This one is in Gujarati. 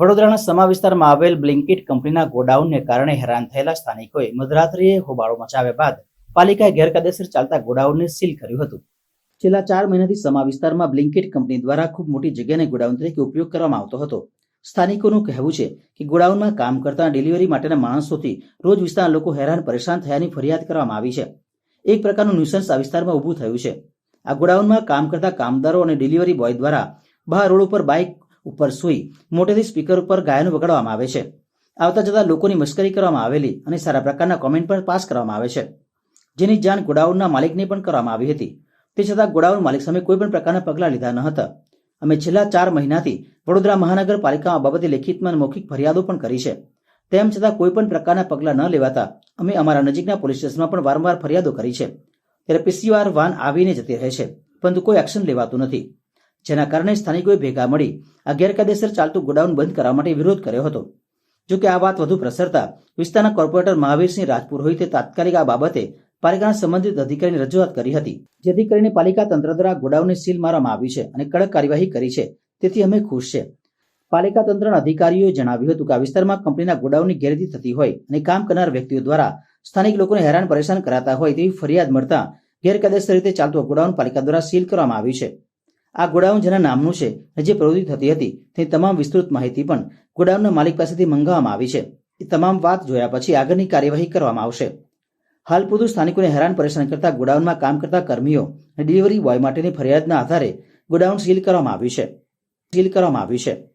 વડોદરાના સમા વિસ્તારમાં આવેલ બ્લિન્કિટ કંપનીના ગોડાઉનને કારણે હેરાન થયેલા સ્થાનિકોએ મધરાત્રિએ હોબાળો મચાવ્યા બાદ પાલિકાએ ગેરકાયદેસર ચાલતા ગોડાઉનને સીલ કર્યું હતું. છેલ્લા ચાર મહિનાથી સમા વિસ્તારમાં બ્લિન્કિટ કંપની દ્વારા ખૂબ મોટી જગ્યાને ગોડાઉન તરીકે ઉપયોગ કરવામાં આવતો હતો. સ્થાનિકોનું કહેવું છે કે ગોડાઉનમાં કામ કરતા ડિલિવરી માટેના માણસોથી રોજ વિસ્તારના લોકો હેરાન પરેશાન થયાની ફરિયાદ કરવામાં આવી છે. એક પ્રકારનું ન્યુસન્સ આ વિસ્તારમાં ઊભું થયું છે. આ ગોડાઉનમાં કામ કરતા કામદારો અને ડિલિવરી બોય દ્વારા બહાર રોડ ઉપર બાઇક ઉપર સૂઈ મોટેથી સ્પીકર ઉપર ગાયનો વગાડવામાં આવે છે. આવતા જતા લોકોની મશ્કરી કરવામાં આવેલી અને સારા પ્રકારના કોમેન્ટ પણ પાસ કરવામાં આવે છે. જેની જાણ ગોડાઉનના માલિકને પણ કરવામાં આવી હતી. તે છતાં ગોડાઉન માલિક સામે કોઈ પણ પ્રકારના પગલાં લીધા ન હતા. અમે છેલ્લા ચાર મહિનાથી વડોદરા મહાનગરપાલિકામાં બાબતે લેખિતમાં મૌખિક ફરિયાદો પણ કરી છે. તેમ છતાં કોઈ પણ પ્રકારના પગલાં ન લેવાતા અમે અમારા નજીકના પોલીસ સ્ટેશનમાં પણ વારંવાર ફરિયાદો કરી છે. ત્યારે પીસીઆર વાન આવીને જતી રહે છે, પરંતુ કોઈ એક્શન લેવાતું નથી. જેના કારણે સ્થાનિકોએ ભેગા મળી આ ગેરકાયદેસર ચાલતું ગોડાઉન બંધ કરવા માટે વિરોધ કર્યો હતો. જો કે આ વાત વધુ પ્રસરતા વિસ્તારના કોર્પોરેટર મહાવીરસિંહ રાજપુરોહિતે તાત્કાલિક આ બાબતે પાલિકાના સંબંધિત અધિકારીને રજૂઆત કરી હતી, જેથી કરીને પાલિકા તંત્ર દ્વારા ગોડાઉનને સીલ મારવામાં આવી છે અને કડક કાર્યવાહી કરી છે. તેથી અમે ખુશ છે. પાલિકા તંત્રના અધિકારીઓએ જણાવ્યું હતું કે આ વિસ્તારમાં કંપનીના ગોડાઉનની ગેરરીતિ થતી હોય અને કામ કરનાર વ્યક્તિઓ દ્વારા સ્થાનિક લોકોને હેરાન પરેશાન કરાતા હોય તેવી ફરિયાદ મળતા ગેરકાયદેસર રીતે ચાલતું ગોડાઉન પાલિકા દ્વારા સીલ કરવામાં આવ્યું છે. આ ગોડાઉન જેના નામનું છે અને જે પ્રવૃત્તિ થતી હતી તેની તમામ વિસ્તૃત માહિતી પણ ગોડાઉનના માલિક પાસેથી મંગાવવામાં આવી છે. એ તમામ વાત જોયા પછી આગળની કાર્યવાહી કરવામાં આવશે. હાલ પૂરતું સ્થાનિકોને હેરાન પરેશાન કરતા ગોડાઉનમાં કામ કરતા કર્મીઓ અને ડિલિવરી બોય માટેની ફરિયાદના આધારે ગોડાઉન સીલ કરવામાં આવ્યું છે. સીલ કરવામાં આવ્યું છે.